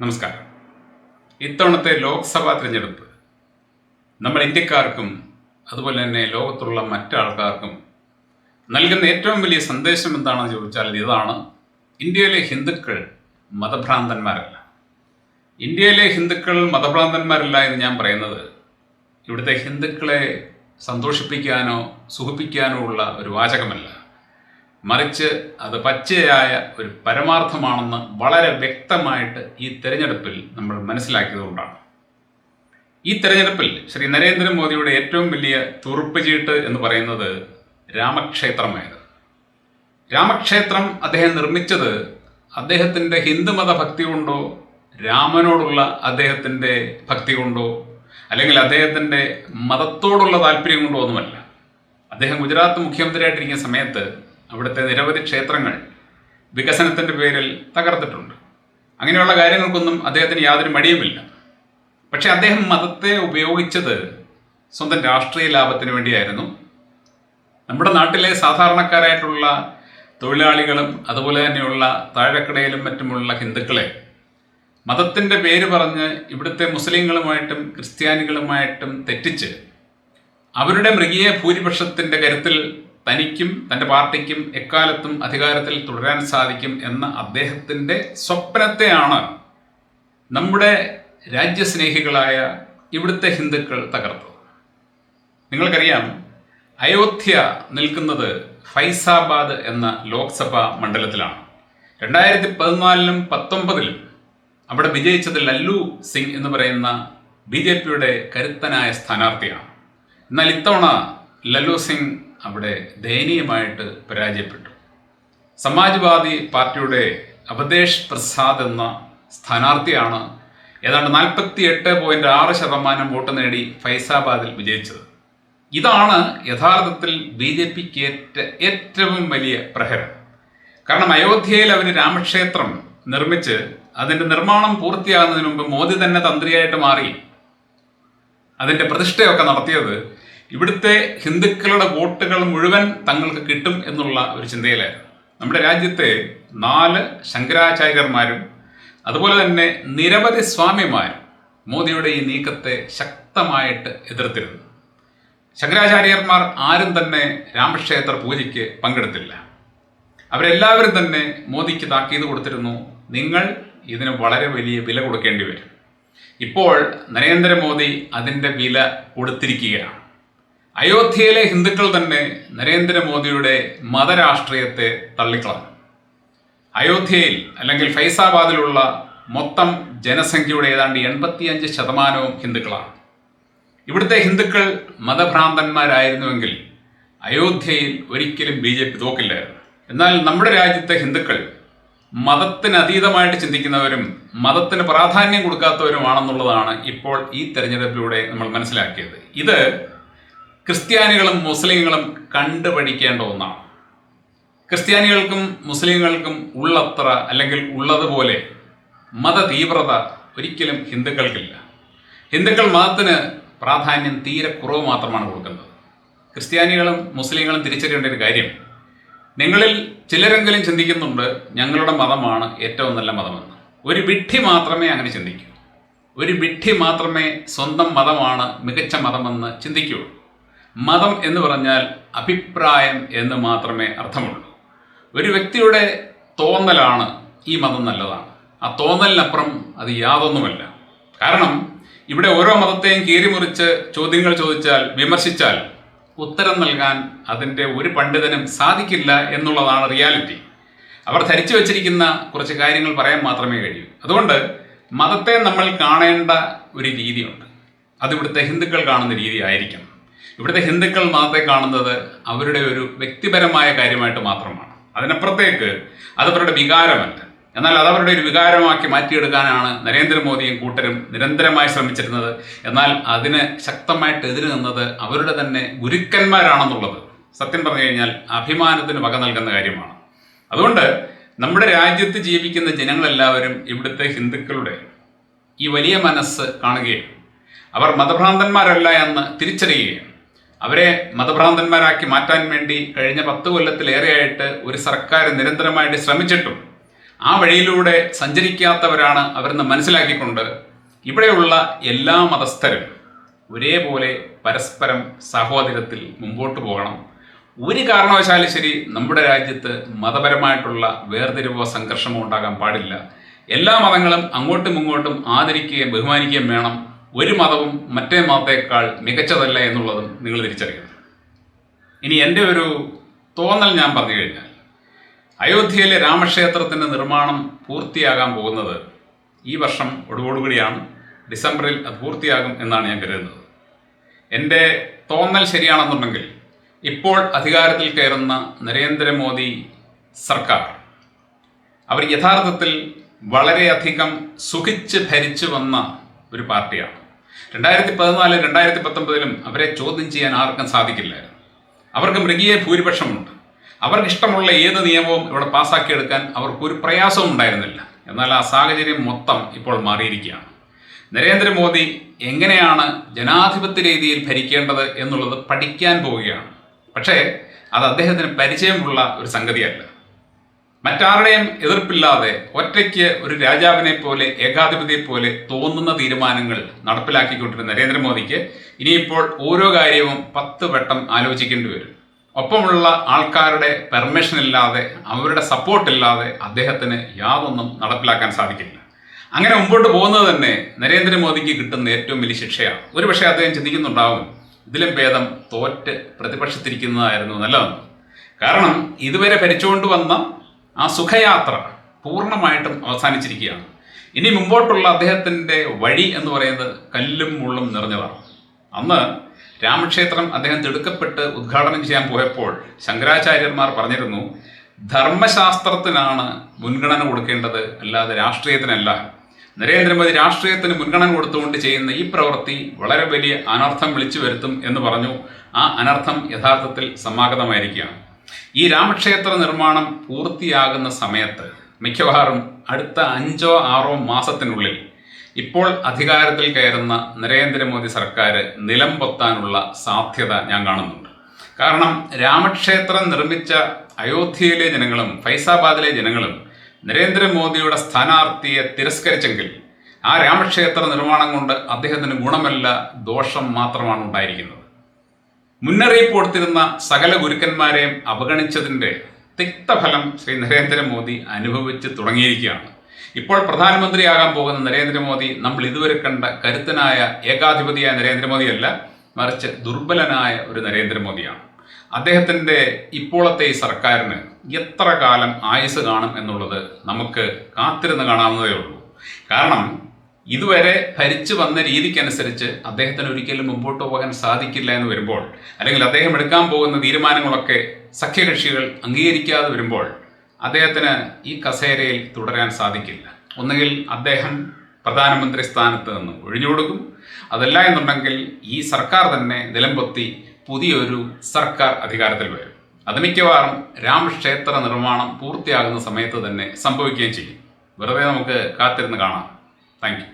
നമസ്കാരം. ഇത്തവണത്തെ ലോക്സഭാ തിരഞ്ഞെടുപ്പ് നമ്മൾ ഇന്ത്യക്കാർക്കും അതുപോലെ തന്നെ ലോകത്തുള്ള മറ്റാൾക്കാർക്കും നൽകുന്ന ഏറ്റവും വലിയ സന്ദേശം എന്താണെന്ന് ചോദിച്ചാൽ ഇത് ഇതാണ്. ഇന്ത്യയിലെ ഹിന്ദുക്കൾ മതഭ്രാന്തന്മാരല്ല. ഇന്ത്യയിലെ ഹിന്ദുക്കൾ മതഭ്രാന്തന്മാരല്ല എന്ന് ഞാൻ പറയുന്നത് ഇവിടുത്തെ ഹിന്ദുക്കളെ സന്തോഷിപ്പിക്കാനോ സുഖിപ്പിക്കാനോ ഉള്ള ഒരു വാചകമല്ല. മറിച്ച് അത് പച്ചയായ ഒരു പരമാർത്ഥമാണെന്ന് വളരെ വ്യക്തമായിട്ട് ഈ തെരഞ്ഞെടുപ്പിൽ നമ്മൾ മനസ്സിലാക്കിയതുകൊണ്ടാണ്. ഈ തെരഞ്ഞെടുപ്പിൽ ശ്രീ നരേന്ദ്രമോദിയുടെ ഏറ്റവും വലിയ തുറുപ്പുചീട്ട് എന്ന് പറയുന്നത് രാമക്ഷേത്രമായത്. രാമക്ഷേത്രം അദ്ദേഹം നിർമ്മിച്ചത് അദ്ദേഹത്തിന്റെ ഹിന്ദുമത ഭക്തി കൊണ്ടോ രാമനോടുള്ള അദ്ദേഹത്തിന്റെ ഭക്തി കൊണ്ടോ അല്ലെങ്കിൽ അദ്ദേഹത്തിന്റെ മതത്തോടുള്ള താല്പര്യം കൊണ്ടോ ഒന്നുമല്ല. അദ്ദേഹം ഗുജറാത്ത് മുഖ്യമന്ത്രിയായിട്ടിരിക്കുന്ന സമയത്ത് അവിടുത്തെ നിരവധി ക്ഷേത്രങ്ങൾ വികസനത്തിന്റെ പേരിൽ തകർത്തിട്ടുണ്ട്. അങ്ങനെയുള്ള കാര്യങ്ങൾക്കൊന്നും അദ്ദേഹത്തിന് യാതൊരു മടിയുമില്ല. പക്ഷെ അദ്ദേഹം മതത്തെ ഉപയോഗിച്ചത് സ്വന്തം രാഷ്ട്രീയ ലാഭത്തിന് വേണ്ടിയായിരുന്നു. നമ്മുടെ നാട്ടിലെ സാധാരണക്കാരായിട്ടുള്ള തൊഴിലാളികളും അതുപോലെ തന്നെയുള്ള താഴെക്കടയിലും മറ്റുമുള്ള ഹിന്ദുക്കളെ മതത്തിന്റെ പേര് പറഞ്ഞ് ഇവിടുത്തെ മുസ്ലിങ്ങളുമായിട്ടും ക്രിസ്ത്യാനികളുമായിട്ടും തെറ്റിച്ച് അവരുടെ മൃഗീയ ഭൂരിപക്ഷത്തിന്റെ കരുത്തിൽ തനിക്കും തന്റെ പാർട്ടിക്കും എക്കാലത്തും അധികാരത്തിൽ തുടരാൻ സാധിക്കും എന്ന അദ്ദേഹത്തിന്റെ സ്വപ്നത്തെയാണ് നമ്മുടെ രാജ്യസ്നേഹികളായ ഇവിടുത്തെ ഹിന്ദുക്കൾ തകർത്തത്. നിങ്ങൾക്കറിയാം അയോധ്യ നിൽക്കുന്നത് ഫൈസാബാദ് എന്ന ലോക്സഭാ മണ്ഡലത്തിലാണ്. രണ്ടായിരത്തി പതിനാലിലും പത്തൊമ്പതിലും അവിടെ വിജയിച്ചത് ലല്ലു സിംഗ് എന്ന് പറയുന്ന ബി ജെ പിയുടെ കരുത്തനായ സ്ഥാനാർത്ഥിയാണ്. എന്നാൽ ഇത്തവണ ലല്ലു സിംഗ് അവിടെ ദയനീയമായിട്ട് പരാജയപ്പെട്ടു. സമാജ്വാദി പാർട്ടിയുടെ അവതേഷ് പ്രസാദ് എന്ന സ്ഥാനാർത്ഥിയാണ് ഏതാണ്ട് നാൽപ്പത്തി എട്ട് പോയിന്റ് ആറ് ശതമാനം വോട്ട് നേടി ഫൈസാബാദിൽ വിജയിച്ചത്. ഇതാണ് യഥാർത്ഥത്തിൽ ബി ജെ പിക്ക് ഏറ്റ ഏറ്റവും വലിയ പ്രഹരം. കാരണം അയോധ്യയിൽ അവർ രാമക്ഷേത്രം നിർമ്മിച്ച് അതിന്റെ നിർമ്മാണം പൂർത്തിയാകുന്നതിന് മുമ്പ് മോദി തന്നെ തന്ത്രിയായിട്ട് മാറി. അതിന്റെ പ്രതിഷ്ഠയൊക്കെ നടത്തിയത് ഇവിടുത്തെ ഹിന്ദുക്കളുടെ വോട്ടുകൾ മുഴുവൻ തങ്ങൾക്ക് കിട്ടും എന്നുള്ള ഒരു ചിന്തയിലായിരുന്നു. നമ്മുടെ രാജ്യത്തെ നാല് ശങ്കരാചാര്യന്മാരും അതുപോലെ തന്നെ നിരവധി സ്വാമിമാരും മോദിയുടെ ഈ നീക്കത്തെ ശക്തമായിട്ട് എതിർത്തിരുന്നു. ശങ്കരാചാര്യന്മാർ ആരും തന്നെ രാമക്ഷേത്ര പൂജയ്ക്ക് പങ്കെടുത്തില്ല. അവരെല്ലാവരും തന്നെ മോദിക്ക് താക്കീത് കൊടുത്തിരുന്നു നിങ്ങൾ ഇതിന് വളരെ വലിയ വില കൊടുക്കേണ്ടി വരും. ഇപ്പോൾ നരേന്ദ്രമോദി അതിന്റെ വില കൊടുത്തിരിക്കുകയാണ്. അയോധ്യയിലെ ഹിന്ദുക്കൾ തന്നെ നരേന്ദ്രമോദിയുടെ മതരാഷ്ട്രീയത്തെ തള്ളിക്കളഞ്ഞു. അയോധ്യയിൽ അല്ലെങ്കിൽ ഫൈസാബാദിലുള്ള മൊത്തം ജനസംഖ്യയുടെ ഏതാണ്ട് എൺപത്തിയഞ്ച് ശതമാനവും ഹിന്ദുക്കളാണ്. ഇവിടുത്തെ ഹിന്ദുക്കൾ മതഭ്രാന്തന്മാരായിരുന്നുവെങ്കിൽ അയോധ്യയിൽ ഒരിക്കലും ബി ജെ പി തോക്കില്ലായിരുന്നു. എന്നാൽ നമ്മുടെ രാജ്യത്തെ ഹിന്ദുക്കൾ മതത്തിന് അതീതമായിട്ട് ചിന്തിക്കുന്നവരും മതത്തിന് പ്രാധാന്യം കൊടുക്കാത്തവരുമാണെന്നുള്ളതാണ് ഇപ്പോൾ ഈ തെരഞ്ഞെടുപ്പിലൂടെ നമ്മൾ മനസ്സിലാക്കിയത്. ഇത് ക്രിസ്ത്യാനികളും മുസ്ലിങ്ങളും കണ്ടുപഠിക്കേണ്ട ഒന്നാണ്. ക്രിസ്ത്യാനികൾക്കും മുസ്ലിങ്ങൾക്കും ഉള്ളത്ര അല്ലെങ്കിൽ ഉള്ളതുപോലെ മത തീവ്രത ഒരിക്കലും ഹിന്ദുക്കൾക്കില്ല. ഹിന്ദുക്കൾ മതത്തിന് പ്രാധാന്യം തീരെ കുറവ് മാത്രമാണ് കൊടുക്കുന്നത്. ക്രിസ്ത്യാനികളും മുസ്ലിങ്ങളും തിരിച്ചറിയേണ്ട ഒരു കാര്യം നിങ്ങളിൽ ചിലരെങ്കിലും ചിന്തിക്കുന്നുണ്ട് ഞങ്ങളുടെ മതമാണ് ഏറ്റവും നല്ല മതമെന്ന്. ഒരു വിഡ്ഢി മാത്രമേ അങ്ങനെ ചിന്തിക്കൂ. ഒരു വിഡ്ഢി മാത്രമേ സ്വന്തം മതമാണ് മികച്ച മതമെന്ന് ചിന്തിക്കുകയുള്ളൂ. മതം എന്ന് പറഞ്ഞാൽ അഭിപ്രായം എന്ന് മാത്രമേ അർത്ഥമുള്ളൂ. ഒരു വ്യക്തിയുടെ തോന്നലാണ് ഈ മതം നല്ലതാണ്. ആ തോന്നലിനപ്പുറം അത് യാതൊന്നുമല്ല. കാരണം ഇവിടെ ഓരോ മതത്തെയും കീറിമുറിച്ച് ചോദ്യങ്ങൾ ചോദിച്ചാൽ വിമർശിച്ചാൽ ഉത്തരം നൽകാൻ അതിന്റെ ഒരു പണ്ഡിതനും സാധിക്കില്ല എന്നുള്ളതാണ് റിയാലിറ്റി. അവർ ധരിച്ചു വച്ചിരിക്കുന്ന കുറച്ച് കാര്യങ്ങൾ പറയാൻ മാത്രമേ കഴിയൂ. അതുകൊണ്ട് മതത്തെ നമ്മൾ കാണേണ്ട ഒരു രീതിയുണ്ട്. അതിവിടുത്തെ ഹിന്ദുക്കൾ കാണുന്ന രീതി ആയിരിക്കണം. ഇവിടുത്തെ ഹിന്ദുക്കൾ മതത്തെ കാണുന്നത് അവരുടെ ഒരു വ്യക്തിപരമായ കാര്യമായിട്ട് മാത്രമാണ്. അതിനപ്പുറത്തേക്ക് അത് അവരുടെ വികാരമല്ല. എന്നാൽ അത് അവരുടെ ഒരു വികാരമാക്കി മാറ്റിയെടുക്കാനാണ് നരേന്ദ്രമോദിയും കൂട്ടരും നിരന്തരമായി ശ്രമിച്ചിരുന്നത്. എന്നാൽ അതിന് ശക്തമായിട്ട് എതിര് നിന്നത് അവരുടെ തന്നെ ഗുരുക്കന്മാരാണെന്നുള്ളത് സത്യം പറഞ്ഞു കഴിഞ്ഞാൽ അഭിമാനത്തിന് വക നൽകുന്ന കാര്യമാണ്. അതുകൊണ്ട് നമ്മുടെ രാജ്യത്ത് ജീവിക്കുന്ന ജനങ്ങളെല്ലാവരും ഇവിടുത്തെ ഹിന്ദുക്കളുടെ ഈ വലിയ മനസ്സ് കാണുകയും അവർ മതഭ്രാന്തന്മാരല്ല എന്ന് തിരിച്ചറിയുകയും അവരെ മതഭ്രാന്തന്മാരാക്കി മാറ്റാൻ വേണ്ടി കഴിഞ്ഞ പത്ത് കൊല്ലത്തിലേറെയായിട്ട് ഒരു സർക്കാർ നിരന്തരമായിട്ട് ശ്രമിച്ചിട്ടും ആ വഴിയിലൂടെ സഞ്ചരിക്കാത്തവരാണ് അവരെന്ന് മനസ്സിലാക്കിക്കൊണ്ട് ഇവിടെയുള്ള എല്ലാ മതസ്ഥരും ഒരേപോലെ പരസ്പരം സഹോദരത്തിൽ മുമ്പോട്ട് പോകണം. ഒരു കാരണവശാലും ശരി നമ്മുടെ രാജ്യത്ത് മതപരമായിട്ടുള്ള വേർതിരിവോ സംഘർഷമോ ഉണ്ടാകാൻ പാടില്ല. എല്ലാ മതങ്ങളും അങ്ങോട്ടും ഇങ്ങോട്ടും ആദരിക്കുകയും ബഹുമാനിക്കുകയും വേണം. ഒരു മതവും മറ്റേ മതത്തേക്കാൾ മികച്ചതല്ല എന്നുള്ളതും നിങ്ങൾ തിരിച്ചറിയണം. ഇനി എന്റെ ഒരു തോന്നൽ ഞാൻ പറഞ്ഞു കഴിഞ്ഞാൽ അയോധ്യയിലെ രാമക്ഷേത്രത്തിന്റെ നിർമ്മാണം പൂർത്തിയാകാൻ പോകുന്നത് ഈ വർഷം ഒടുവോടുകൂടിയാണ്. ഡിസംബറിൽ അത് പൂർത്തിയാകും എന്നാണ് ഞാൻ കരുതുന്നത്. എന്റെ തോന്നൽ ശരിയാണെന്നുണ്ടെങ്കിൽ ഇപ്പോൾ അധികാരത്തിൽ കയറുന്ന നരേന്ദ്രമോദി സർക്കാർ അവർ യഥാർത്ഥത്തിൽ വളരെയധികം സുഖിച്ച് ഭരിച്ചു വന്ന ഒരു പാർട്ടിയാണ്. രണ്ടായിരത്തി പതിനാല് രണ്ടായിരത്തി പത്തൊമ്പതിലും അവരെ ചോദ്യം ചെയ്യാൻ ആർക്കും സാധിക്കില്ലായിരുന്നു. അവർക്ക് മൃഗീയ ഭൂരിപക്ഷമുണ്ട്. അവർക്ക് ഇഷ്ടമുള്ള ഏത് നിയമവും ഇവിടെ പാസ്സാക്കിയെടുക്കാൻ അവർക്കൊരു പ്രയാസവും ഉണ്ടായിരുന്നില്ല. എന്നാൽ ആ സാഹചര്യം മൊത്തം ഇപ്പോൾ മാറിയിരിക്കുകയാണ്. നരേന്ദ്രമോദി എങ്ങനെയാണ് ജനാധിപത്യ രീതിയിൽ ഭരിക്കേണ്ടത് എന്നുള്ളത് പഠിക്കാൻ പോവുകയാണ്. പക്ഷേ അത് അദ്ദേഹത്തിന് പരിചയമുള്ള ഒരു സംഗതിയല്ല. മറ്റാരുടെയും എതിർപ്പില്ലാതെ ഒറ്റയ്ക്ക് ഒരു രാജാവിനെ പോലെ ഏകാധിപതിയെ പോലെ തോന്നുന്ന തീരുമാനങ്ങൾ നടപ്പിലാക്കിക്കൊണ്ടിരുന്ന നരേന്ദ്രമോദിക്ക് ഇനിയിപ്പോൾ ഓരോ കാര്യവും പത്ത് വട്ടം ആലോചിക്കേണ്ടി വരും. ഒപ്പമുള്ള ആൾക്കാരുടെ പെർമിഷൻ ഇല്ലാതെ അവരുടെ സപ്പോർട്ട് ഇല്ലാതെ അദ്ദേഹത്തിന് യാതൊന്നും നടപ്പിലാക്കാൻ സാധിക്കില്ല. അങ്ങനെ മുമ്പോട്ട് പോകുന്നത് തന്നെ നരേന്ദ്രമോദിക്ക് കിട്ടുന്ന ഏറ്റവും വലിയ ശിക്ഷയാണ്. ഒരുപക്ഷെ അദ്ദേഹം ചിന്തിക്കുന്നുണ്ടാവും ഇതിലും ഭേദം തോറ്റ് പ്രതിപക്ഷത്തിരിക്കുന്നതായിരുന്നു നല്ലതെന്ന്. കാരണം ഇതുവരെ ഭരിച്ചുകൊണ്ട് വന്ന ആ സുഖയാത്ര പൂർണമായിട്ടും അവസാനിച്ചിരിക്കുകയാണ്. ഇനി മുമ്പോട്ടുള്ള അദ്ദേഹത്തിന്റെ വഴി എന്ന് പറയുന്നത് കല്ലും മുള്ളും നിറഞ്ഞതാണ്. അന്ന് രാമക്ഷേത്രം അദ്ദേഹം തിടുക്കപ്പെട്ട് ഉദ്ഘാടനം ചെയ്യാൻ പോയപ്പോൾ ശങ്കരാചാര്യന്മാർ പറഞ്ഞിരുന്നു ധർമ്മശാസ്ത്രത്തിനാണ് മുൻഗണന കൊടുക്കേണ്ടത് അല്ലാതെ രാഷ്ട്രീയത്തിനല്ല. നരേന്ദ്രമോദി രാഷ്ട്രീയത്തിന് മുൻഗണന കൊടുത്തുകൊണ്ട് ചെയ്യുന്ന ഈ പ്രവൃത്തി വളരെ വലിയ അനർത്ഥം വിളിച്ചു വരുത്തും എന്ന് പറഞ്ഞു. ആ അനർത്ഥം യഥാർത്ഥത്തിൽ സമാഗതമായിരിക്കുകയാണ്. ഈ രാമക്ഷേത്ര നിർമ്മാണം പൂർത്തിയാകുന്ന സമയത്ത് മിക്കവാറും അടുത്ത അഞ്ചോ ആറോ മാസത്തിനുള്ളിൽ ഇപ്പോൾ അധികാരത്തിൽ കയറുന്ന നരേന്ദ്രമോദി സർക്കാർ നിലം പൊത്താനുള്ള സാധ്യത ഞാൻ കാണുന്നുണ്ട്. കാരണം രാമക്ഷേത്രം നിർമ്മിച്ച അയോധ്യയിലെ ജനങ്ങളും ഫൈസാബാദിലെ ജനങ്ങളും നരേന്ദ്രമോദിയുടെ സ്ഥാനാർത്ഥിയെ തിരസ്കരിച്ചെങ്കിൽ ആ രാമക്ഷേത്ര നിർമ്മാണം കൊണ്ട് അദ്ദേഹത്തിന് ഗുണമല്ല ദോഷം മാത്രമാണ് ഉണ്ടായിരിക്കുന്നത്. മുന്നറിയിപ്പ് കൊടുത്തിരുന്ന സകല ഗുരുക്കന്മാരെയും അവഗണിച്ചതിന്റെ തിക്തഫലം ശ്രീ നരേന്ദ്രമോദി അനുഭവിച്ച് തുടങ്ങിയിരിക്കുകയാണ്. ഇപ്പോൾ പ്രധാനമന്ത്രിയാകാൻ പോകുന്ന നരേന്ദ്രമോദി നമ്മൾ ഇതുവരെ കണ്ട കരുത്തനായ ഏകാധിപതിയായ നരേന്ദ്രമോദിയല്ല മറിച്ച് ദുർബലനായ ഒരു നരേന്ദ്രമോദിയാണ്. അദ്ദേഹത്തിന്റെ ഇപ്പോഴത്തെ ഈ സർക്കാരിന് എത്ര കാലം ആയുസ് കാണും എന്നുള്ളത് നമുക്ക് കാത്തിരുന്ന് കാണാവുന്നതേ ഉള്ളൂ. കാരണം ഇതുവരെ ഭരിച്ചു വന്ന രീതിക്കനുസരിച്ച് അദ്ദേഹത്തിന് ഒരിക്കലും മുമ്പോട്ട് പോകാൻ സാധിക്കില്ല എന്ന് വരുമ്പോൾ അല്ലെങ്കിൽ അദ്ദേഹം എടുക്കാൻ പോകുന്ന തീരുമാനങ്ങളൊക്കെ സഖ്യകക്ഷികൾ അംഗീകരിക്കാതെ വരുമ്പോൾ അദ്ദേഹത്തിന് ഈ കസേരയിൽ തുടരാൻ സാധിക്കില്ല. ഒന്നുകിൽ അദ്ദേഹം പ്രധാനമന്ത്രി സ്ഥാനത്ത് നിന്ന് ഒഴിഞ്ഞു കൊടുക്കും. അതല്ല എന്നുണ്ടെങ്കിൽ ഈ സർക്കാർ തന്നെ നിലംപൊത്തി പുതിയൊരു സർക്കാർ അധികാരത്തിൽ വരും. അത് മിക്കവാറും രാമക്ഷേത്ര നിർമ്മാണം പൂർത്തിയാകുന്ന സമയത്ത് തന്നെ സംഭവിക്കുകയും ചെയ്യും. വെറുതെ നമുക്ക് കാത്തിരുന്ന് കാണാം. താങ്ക്